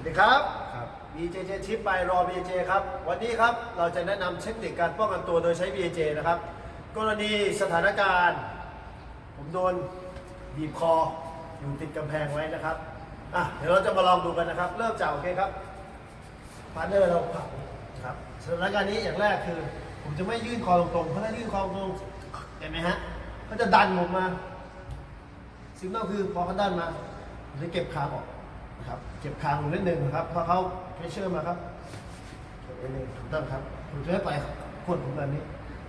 วัสดีครับ ครับ BJJ ทิปไปรอ BJJ ครับ วันนี้ครับเราจะแนะนำเทคนิคการป้องกันตัวโดยใช้ BJJ นะครับ กรณีสถานการณ์ ผมโดนบีบคออยู่ติดกำแพงไว้นะครับ อะเดี๋ยวเราจะมาลองดูกันนะครับ เริ่มจากโอเคครับพาร์ทเนอร์เราผลักนะครับสถานการณ์นี้อย่างแรกคือ ผมจะไม่ยื่นคอตรงๆเพราะถ้ายื่นคอตรงๆเห็นไหมฮะเขาจะดันผมมา สิ่งนั้นคือพอเขาดันมาผมจะเก็บคางออก นะครับเก็บคางลงนิดนึงนะครับพอเขาเพรสเชอร์มาครับเก็บนิดนึงถูกต้องครับผมจะไม่ไปกดผมแบบนี้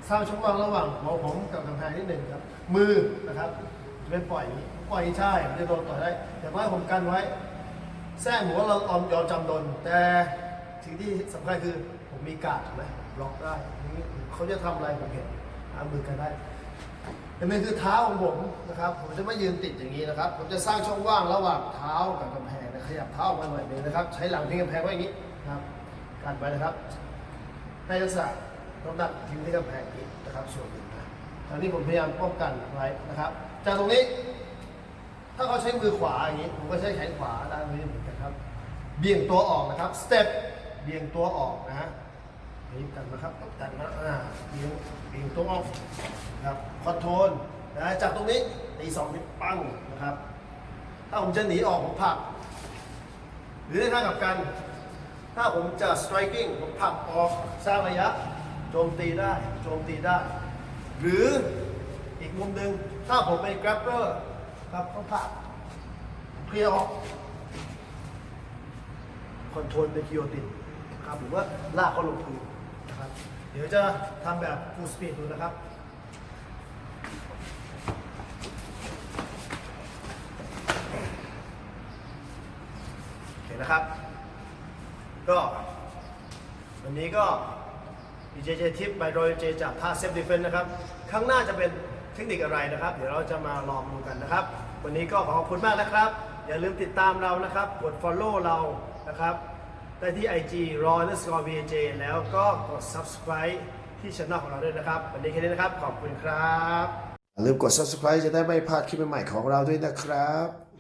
สร้างช่องว่างระหว่างหัวผมกับกำแพงนิดนึงครับ มือนะครับจะไม่ปล่อยปล่อยใช่จะโดนต่อยได้แต่ว่าผมกันไว้แท้ผมว่าเราอมยอมจำนนแต่สิ่งที่สำคัญคือผมมีการ์ดถูกไหมล็อกได้นี่เขาจะทำอะไรผมเห็นอามือกันได้ แต่มันคือเท้าของผมนะครับ ผมจะไม่ยืนติดอย่างนี้นะครับ ผมจะสร้างช่องว่างระหว่างเท้ากับกำแพงนะขยับเท้าออกมาหน่อยนึงนะครับ ใช้หลังพิงกำแพงไว้อย่างนี้นะครับกันไว้นะครับ ให้ลักษณะน้ำหนักทิ้งที่กำแพงนี้นะครับ ส่วนหนึ่งนะตอนนี้ผมพยายามป้องกันไว้นะครับ จากตรงนี้ ถ้าเขาใช้มือขวาอย่างนี้ ผมก็ใช้แขนขวาด้านนี้เหมือนกันครับ เบี่ยงตัวออกนะครับสเต็ปเบี่ยงตัวออกนะฮะนี่กันนะครับกันนะอ่าเบี่ยงเบี่ยงตัวออก นะครับคอนโทรลนะจากตรงนี้ตีสองนิ้วปั้งนะครับ ถ้าผมจะหนีออกผมผลัก หรือในทางกลับกัน ถ้าผมจะ striking ผมผลักออกสร้างระยะโจมตีได้โจมตีได้ หรืออีกมุมหนึ่งถ้าผมเป็น grabber ครับเขาผลักเคลียร์ออกคอนโทรลเป็นกิโยตินะครับหรือว่าลากเขาลงพื้นนะครับ เดี๋ยวจะทำแบบ full speed ดูนะครับ โอเค นะครับ ก็ วันนี้ก็ BJJ ทิป by Royal J จากท่า Self Defense นะครับครั้งหน้าจะเป็นเทคนิคอะไรนะครับ เดี๋ยวเราจะมาลองดูกันนะครับ วันนี้ก็ขอขอบคุณมากนะครับ อย่าลืมติดตามเรานะครับ กด follow เรานะครับ ได้ที่ IG Raw underscore BJ แล้วก็กด subscribe ที่ channel ของเราด้วยนะครับ วันนี้แค่นี้นะครับ ขอบคุณครับ อย่าลืมกด subscribe จะได้ไม่พลาดคลิปใหม่ๆของเราด้วยนะครับ